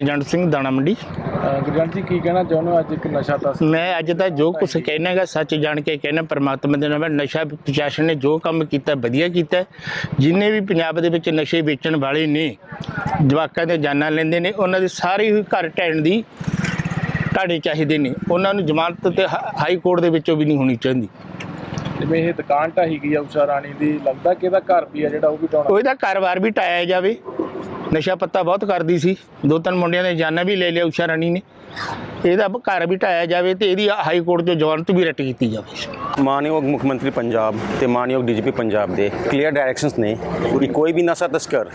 Agent Singh ਦਾਣਾ ਮੰਡੀ। ਗੁਰਜੰਟ ਜੀ ਕੀ ਕਹਿਣਾ ਚਾਹੁੰਦੇ ਹੋ? ਅੱਜ ਇੱਕ ਨਸ਼ਾ ਤਸਕਰ ਮੈਂ ਅੱਜ ਤਾਂ ਜੋ ਕੁਝ ਕਹਿਣਾਗਾ ਸੱਚ ਜਾਣ ਕੇ ਕਹਿਣਾ ਪਰਮਾਤਮਾ ਦੇ ਨਾਮ ਨਸ਼ਾ ਪ੍ਰਸ਼ਾਸਨ ਨੇ ਜੋ ਕੰਮ ਕੀਤਾ ਵਧੀਆ ਕੀਤਾ ਜਿੰਨੇ ਵੀ ਪੰਜਾਬ ਦੇ ਵਿੱਚ ਨਸ਼ੇ ਵੇਚਣ ਵਾਲੇ ਨੇ ਜਵਾਕਾਂ ਦੇ ਜਾਨਾਂ ਲੈਂਦੇ ਨੇ ਉਹਨਾਂ ਦੇ ਸਾਰੇ ਹੀ ਘਰ ਢਹਿਣ ਦੀ ਢਾੜੇ ਚਾਹੀਦੇ ਨੇ। ਉਹਨਾਂ ਨੂੰ ਜ਼ਮਾਨਤ ਤੇ ਹਾਈ ਕੋਰਟ ਦੇ ਵਿੱਚੋਂ ਵੀ ਨਹੀਂ ਹੋਣੀ ਚਾਹੀਦੀ। ਜਿਵੇਂ ਇਹ ਦੁਕਾਨ ਢਾਹੀ ਗਈ ਆ ਉਸ਼ਾ ਰਾਣੀ ਦੀ ਲੱਗਦਾ ਕਿ ਇਹਦਾ ਘਰ ਵੀ ਆ ਜਿਹੜਾ ਉਹ ਵੀ ਢਾਉਣਾ ਉਹਦਾ ਕਾਰੋਬਾਰ ਵੀ ਟਾਇਆ ਜਾਵੇ। ਨਸ਼ਾ ਪੱਤਾ ਬਹੁਤ ਕਰਦੀ ਸੀ। ਦੋ ਤਿੰਨ ਮੁੰਡਿਆਂ ਦੇ ਜਾਨਾਂ ਵੀ ਲੈ ਲਿਆ ਉਸ਼ਾ ਰਾਣੀ ਨੇ। ਇਹਦਾ ਘਰ ਵੀ ਢਾਇਆ ਜਾਵੇ ਤੇ ਇਹਦੀ ਹਾਈ ਕੋਰਟ ਤੋਂ ਜ਼ਮਾਨਤ ਵੀ ਰੱਟ ਕੀਤੀ ਜਾਵੇ। ਮਾਨਯੋਗ ਮੁੱਖ ਮੰਤਰੀ ਪੰਜਾਬ ਤੇ ਮਾਨਯੋਗ ਡੀਜੀਪੀ ਪੰਜਾਬ ਦੇ ਕਲੀਅਰ ਡਾਇਰੈਕਸ਼ਨਸ ਨੇ ਕਿ ਕੋਈ ਵੀ ਨਸ਼ਾ ਤਸਕਰ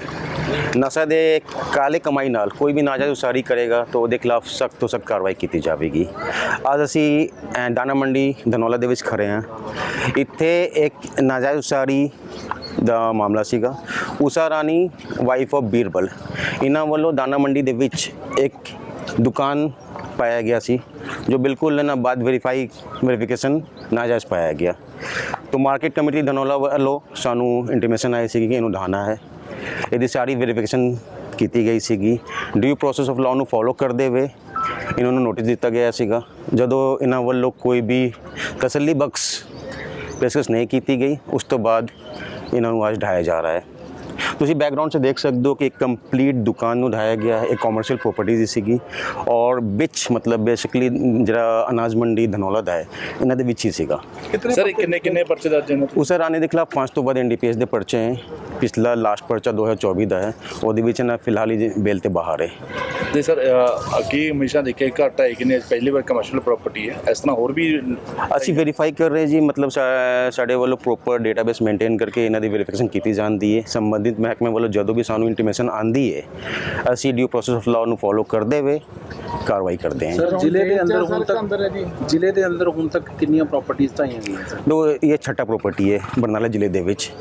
ਨਸ਼ਾ ਦੇ ਕਾਲੇ ਕਮਾਈ ਨਾਲ ਕੋਈ ਵੀ ਨਾਜਾਇਜ਼ ਉਸਾਰੀ ਕਰੇਗਾ ਤਾਂ ਉਹਦੇ ਖਿਲਾਫ ਸਖਤ ਤੋਂ ਸਖਤ ਕਾਰਵਾਈ ਕੀਤੀ ਜਾਵੇਗੀ। ਅੱਜ ਅਸੀਂ ਅਹ, ਦਾਣਾ ਮੰਡੀ ਧਨੌਲਾ ਦੇ ਵਿੱਚ ਖੜੇ ਹਾਂ। ਇੱਥੇ ਇੱਕ ਨਾਜਾਇਜ਼ ਉਸਾਰੀ ਦਾ ਮਾਮਲਾ ਸੀਗਾ। Usha Rani wife of Birbal. ਇਹਨਾਂ ਵੱਲੋਂ ਦਾਣਾ ਮੰਡੀ ਦੇ ਵਿੱਚ ਇੱਕ ਦੁਕਾਨ ਪਾਇਆ ਗਿਆ ਸੀ, ਜੋ ਬਿਲਕੁਲ ਨਾ ਬਾਅਦ ਵੈਰੀਫਾਈ ਵੈਰੀਫਿਕੇਸ਼ਨ ਨਾਜਾਇਜ਼ ਪਾਇਆ ਗਿਆ। ਤੋਂ ਮਾਰਕੀਟ ਕਮੇਟੀ ਧਨੌਲਾ ਵੱਲੋਂ ਸਾਨੂੰ ਇੰਟੀਮੇਸ਼ਨ ਆਈ ਸੀ ਕਿ ਇਹਨੂੰ ਢਾਣਾ ਹੈ। ਇਹਦੀ ਸਾਰੀ ਵੈਰੀਫਿਕੇਸ਼ਨ ਕੀਤੀ ਗਈ ਸੀਗੀ। ਡਿਊ ਪ੍ਰੋਸੈਸ ਆਫ ਲਾਅ ਨੂੰ ਫੋਲੋ ਕਰਦੇ ਹੋਏ ਇਹਨਾਂ ਨੂੰ ਨੋਟਿਸ ਦਿੱਤਾ ਗਿਆ ਸੀਗਾ। ਜਦੋਂ ਇਹਨਾਂ ਵੱਲੋਂ ਕੋਈ ਵੀ ਤਸੱਲੀ ਬਖਸ਼ ਪੇਸ਼ਕਸ਼ ਨਹੀਂ ਕੀਤੀ ਗਈ, ਉਸ ਤੋਂ ਬਾਅਦ ਇਹਨਾਂ ਨੂੰ ਅੱਜ ਢਾਇਆ ਜਾ ਰਿਹਾ ਹੈ। ਤੁਸੀਂ ਬੈਕਗ੍ਰਾਉਂਡ 'ਚ ਦੇਖ ਸਕਦੇ ਹੋ ਕਿ ਇੱਕ ਕੰਪਲੀਟ ਦੁਕਾਨ ਨੂੰ ਢਾਇਆ ਗਿਆ ਹੈ। ਇਹ ਕਮਰਸ਼ੀਅਲ ਪ੍ਰਾਪਰਟੀ ਦੀ ਸੀਗੀ ਔਰ ਵਿੱਚ ਮਤਲਬ ਬੇਸਿਕਲੀ ਜਿਹੜਾ ਅਨਾਜ ਮੰਡੀ ਧਨੌਲਾ ਦਾ ਹੈ ਇਹਨਾਂ ਦੇ ਵਿੱਚ ਹੀ ਸੀਗਾ। ਸਰ ਕਿੰਨੇ ਕਿੰਨੇ ਪਰਚੇ ਦਰਜ ਨੇ? ਉਸ ਰਾਣੇ ਦੇ ਖਿਲਾਫ ਪੰਜ ਤੋਂ ਵੱਧ ਐਨਡੀਪੀਐਸ ਦੇ ਪਰਚੇ ਹੈ। ਪਿਛਲਾ ਲਾਸਟ ਪਰਚਾ 2024 ਦਾ ਹੈ। ਉਹਦੇ ਵਿੱਚ ਨਾ ਫਿਲਹਾਲ ਹੀ ਬੇਲ ਤੇ ਬਾਹਰ ਹੈ। ਤੇ ਸਰ ਅੱਗੇ ਹਮੇਸ਼ਾ ਦੇਖਿਆ ਘੱਟ ਹੈ ਕਿ ਨੇ ਪਹਿਲੀ ਵਾਰ ਕਮਰਸ਼ੀਅਲ ਪ੍ਰਾਪਰਟੀ ਹੈ। ਇਸ ਤਰ੍ਹਾਂ ਹੋਰ ਵੀ ਅਸੀਂ ਵੈਰੀਫਾਈ ਕਰ ਰਹੇ ਜੀ ਮਤਲਬ ਸਾਡੇ ਵੱਲੋਂ ਪ੍ਰੋਪਰ ਡੇਟਾਬੇਸ ਮੇਨਟੇਨ ਕਰਕੇ ਇਹਨਾਂ ਦੀ ਵੈਰੀਫਿਕੇਸ਼ਨ ਕੀਤੀ ਜਾਂਦੀ ਹੈ। ਸੰਬੰਧਿਤ ਮਹਿਕਮੇ ਵੱਲੋਂ ਜਦੋਂ ਵੀ ਸਾਨੂੰ ਇੰਟੀਮੇਸ਼ਨ ਆਂਦੀ ਹੈ ਅਸੀਂ ਡਿਊ ਪ੍ਰੋਸੈਸ ਆਫ ਲਾਅ ਨੂੰ ਫੋਲੋ ਕਰਦੇ ਹੋਏ ਕਾਰਵਾਈ ਕਰਦੇ ਹਾਂ। ਜ਼ਿਲ੍ਹੇ ਦੇ ਅੰਦਰ ਹੁਣ ਤੱਕ- ਜ਼ਿਲ੍ਹੇ ਦੇ ਅੰਦਰ ਹੁਣ ਤੱਕ ਕਿੰਨੀਆਂ ਪ੍ਰਾਪਰਟੀਆਂ ਢਾਈਆਂ ਗਈਆਂ ਸਰ ਦੋ ਇਹ ਛੱਟਾ ਪ੍ਰਾਪਰਟੀ ਹੈ ਬਰਨਾਲਾ ਜ਼ਿਲ੍ਹੇ ਦੇ ਵਿੱਚ।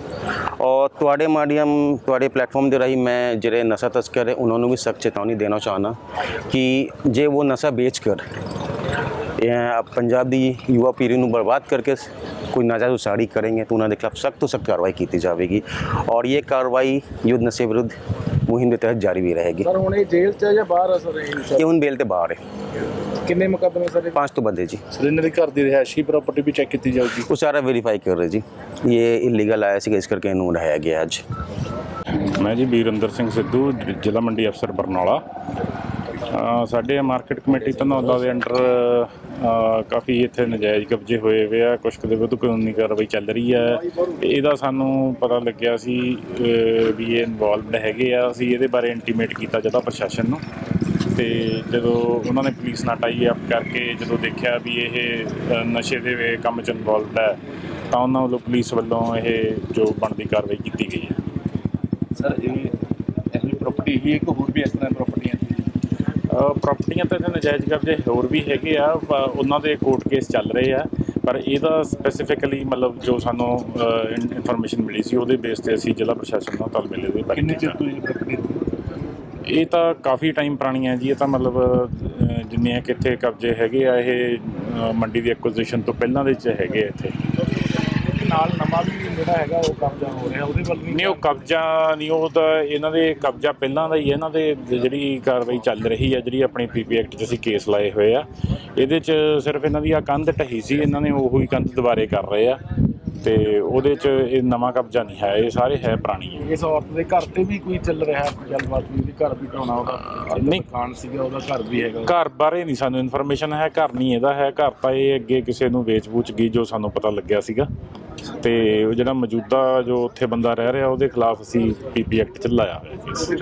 ਔਰ ਤੁਹਾਡੇ ਮਾਧਿਅਮ ਤੁਹਾਡੇ ਪਲੇਟਫਾਰਮ ਦੇ ਰਾਹੀਂ ਮੈਂ ਜਿਹੜੇ ਨਸ਼ਾ ਤਸਕਰ ਹੈ ਉਹਨਾਂ ਨੂੰ ਵੀ ਸਖਤ ਚੇਤਾਵਨੀ ਦੇਣਾ ਚਾਹਨਾ ਕਿ ਜੇ ਉਹ ਨਸ਼ਾ ਵੇਚ ਕਰ ਇਹ ਪੰਜਾਬ ਦੀ ਯੁਵਾ ਪੀੜ੍ਹੀ ਨੂੰ ਬਰਬਾਦ ਕਰਕੇ ਕੋਈ ਨਾਜਾਇਜ਼ ਉਸਾਰੀ ਕਰਨਗੇ ਤਾਂ ਉਹਨਾਂ ਦੇ ਖਿਲਾਫ ਸਖਤ ਤੋਂ ਸਖਤ ਕਾਰਵਾਈ ਕੀਤੀ ਜਾਵੇਗੀ ਔਰ ਇਹ ਕਾਰਵਾਈ ਯੁੱਧ ਨਸ਼ੇ ਵਿਰੁੱਧ ਮੁਹਿੰਮ ਦੇ ਤਹਿਤ ਜਾਰੀ ਵੀ ਰਹੇਗੀ। ਸਰ ਹੁਣ ਇਹ ਜੇਲ੍ਹ 'ਚ ਹੈ ਜਾਂ ਬਾਹਰ ਆ ਸਰ ਇਹ ਹੁਣ ਬੇਲ ਤੇ ਬਾਹਰ ਹੈ। ਕਿੰਨੇ ਮੁਕੱਦਮੇ ਸਰ? ਪੰਜ ਤੋਂ ਬੰਦੇ ਜੀ। ਸਰ ਇਹਨਾਂ ਦੇ ਘਰ ਦੀ ਰਿਹਾਇਸ਼ੀ ਪ੍ਰਾਪਰਟੀ ਵੀ ਚੈੱਕ ਕੀਤੀ ਜਾਊਗੀ। ਉਹ ਸਾਰਾ ਵੈਰੀਫਾਈ ਕਰ ਰਹੇ ਜੀ। ਇਹ ਇਲੀਗਲ ਆਇਆ ਸੀਗਾ ਇਸ ਕਰਕੇ ਇਹਨੂੰ ਉਠਾਇਆ ਗਿਆ ਅੱਜ। ਮੈਂ ਜੀ ਵੀਰਿੰਦਰ ਸਿੰਘ ਸਿੱਧੂ ਜ਼ਿਲ੍ਹਾ ਮੰਡੀ ਅਫਸਰ ਬਰਨਾਲਾ। ਸਾਡੇ ਮਾਰਕੀਟ ਕਮੇਟੀ ਧਨੌਲਾ ਦੇ ਅੰਡਰ ਕਾਫੀ ਇੱਥੇ ਨਜਾਇਜ਼ ਕਬਜ਼ੇ ਹੋਏ ਹੋਏ ਆ, ਕੁਛ ਕਦੇ ਦੇ ਵਿਰੁੱਧ ਕਾਨੂੰਨੀ ਕਾਰਵਾਈ ਚੱਲ ਰਹੀ ਹੈ ਇਹਦਾ ਸਾਨੂੰ ਪਤਾ ਲੱਗਿਆ ਸੀ ਵੀ ਇਹ ਇਨਵੋਲਵਡ ਹੈਗੇ ਆ। ਅਸੀਂ ਇਹਦੇ ਬਾਰੇ ਇੰਟੀਮੇਟ ਕੀਤਾ ਜਦੋਂ ਪ੍ਰਸ਼ਾਸਨ ਨੂੰ। ਤੇ ਜਦੋਂ ਉਹਨਾਂ ਨੇ ਪੁਲਿਸ ਨਾਲ ਟਾਈ ਅਪ ਕਰਕੇ ਜਦੋਂ ਦੇਖਿਆ ਵੀ ਇਹ ਨਸ਼ੇ ਦੇ ਕੰਮ ਚ ਇਨਵੋਲਵਡ ਹੈ ਤਾਂ ਉਹਨਾਂ ਵੱਲੋਂ ਪੁਲਿਸ ਵੱਲੋਂ ਇਹ ਜੋ ਬਣਦੀ ਕਾਰਵਾਈ ਕੀਤੀ ਗਈ ਹੈ ਸਰ ਇਹ ਇਹੀ ਪ੍ਰਾਪਰਟੀ ਹੀ ਇੱਕ ਹੋਰ ਵੀ ਇਸ ਤਰ੍ਹਾਂ ਪ੍ਰਾਪਰਟੀਆਂ ਪ੍ਰਾਪਰਟੀਆਂ ਤਾਂ ਨਜਾਇਜ਼ ਕਬਜ਼ੇ ਹੋਰ ਵੀ ਹੈਗੇ ਆ ਉਹਨਾਂ ਦੇ ਕੋਰਟ ਕੇਸ ਚੱਲ ਰਹੇ ਆ ਪਰ ਇਹਦਾ ਸਪੈਸੀਫਿਕਲੀ ਮਤਲਬ ਜੋ ਸਾਨੂੰ ਇਨਫੋਰਮੇਸ਼ਨ ਮਿਲੀ ਸੀ ਉਹਦੇ ਬੇਸ ਤੇ ਅਸੀਂ ਜ਼ਿਲ੍ਹਾ ਪ੍ਰਸ਼ਾਸਨ ਨਾਲ ਤਾਲਮੇਲ ਦੇ ਬਾਰੇ ਕਿੰਨੇ ਚਿਰ। ਤੋਂ ਇਹ ਪ੍ਰਾਪਰਟੀ ਇਹ ਤਾਂ ਕਾਫੀ ਟਾਈਮ ਪੁਰਾਣੀ ਹੈ ਜੀ ਇਹ ਤਾਂ ਮਤਲਬ ਜਿੰਨੇ ਕਿ ਇੱਥੇ ਕਬਜ਼ੇ ਹੈਗੇ ਆ ਇਹ ਮੰਡੀ ਦੀ ਐਕੁਜੀਸ਼ਨ ਤੋਂ ਪਹਿਲਾਂ ਦੇ ਚ ਹੈਗੇ ਇੱਥੇ। ਵੀ ਜਿਹੜਾ ਹੈਗਾ ਉਹ ਕਬਜ਼ਾ ਹੋ ਰਿਹਾ, ਉਹਦੇ ਵੱਲ ਵੀ ਨਹੀਂ, ਉਹ ਕਬਜ਼ਾ ਨਹੀਂ, ਉਹ ਤਾਂ ਇਹਨਾਂ ਦੇ ਕਬਜ਼ਾ ਪਹਿਲਾਂ ਦਾ ਹੀ ਹੈ, ਇਹਨਾਂ ਦੇ ਜਿਹੜੀ ਕਾਰਵਾਈ ਚੱਲ ਰਹੀ ਹੈ, ਜਿਹੜੀ ਆਪਣੀ ਪੀਪੀ ਐਕਟ 'ਚ ਅਸੀਂ ਕੇਸ ਲਾਏ ਹੋਏ ਆ, ਇਹਦੇ 'ਚ ਸਿਰਫ ਇਹਨਾਂ ਦੀ ਆ ਕੰਧ ਢਹੀ ਸੀ, ਇਹਨਾਂ ਨੇ ਉਹੀ ਕੰਧ ਦੁਬਾਰੇ ਕਰ ਰਹੇ ਆ। ਤੇ ਉਹਦੇ 'ਚ ਇਹ ਨਵਾਂ ਕਬਜ਼ਾ ਨਹੀਂ ਹੈ ਇਹ ਸਾਰੇ ਹੈ ਪੁਰਾਣੀ ਹੈ। ਇਸ ਔਰਤ ਦੇ ਘਰ ਤੇ ਵੀ ਕੋਈ ਚੱਲ ਰਿਹਾ ਕੋਈ ਗੱਲਬਾਤ ਵੀ ਉਹਦੇ ਘਰ ਵੀ ਢਾਉਣਾ ਉਹਦਾ? ਨਹੀਂ। ਦੁਕਾਨ ਸੀਗਾ ਉਹਦਾ ਘਰ ਵੀ ਹੈਗਾ। ਘਰ ਬਾਰੇ ਨਹੀਂ ਸਾਨੂੰ ਇਨਫੋਰਮੇਸ਼ਨ ਹੈ ਘਰ ਨਹੀਂ ਇਹਦਾ ਹੈ। ਘਰ ਤਾਂ ਇਹ ਅੱਗੇ ਕਿਸੇ ਨੂੰ ਵੇਚ-ਵੂਚ ਗਈ ਜੋ ਸਾਨੂੰ ਪਤਾ ਲੱਗਿਆ ਸੀਗਾ। ਤੇ ਉਹ ਜਿਹੜਾ ਮੌਜੂਦਾ ਜੋ ਉੱਥੇ ਬੰਦਾ ਰਹਿ ਰਿਹਾ ਉਹਦੇ ਖਿਲਾਫ ਅਸੀਂ ਪੀਪੀ ਐਕਟ ਚ ਲਾਇਆ ਹੋਇਆ ਕੇਸ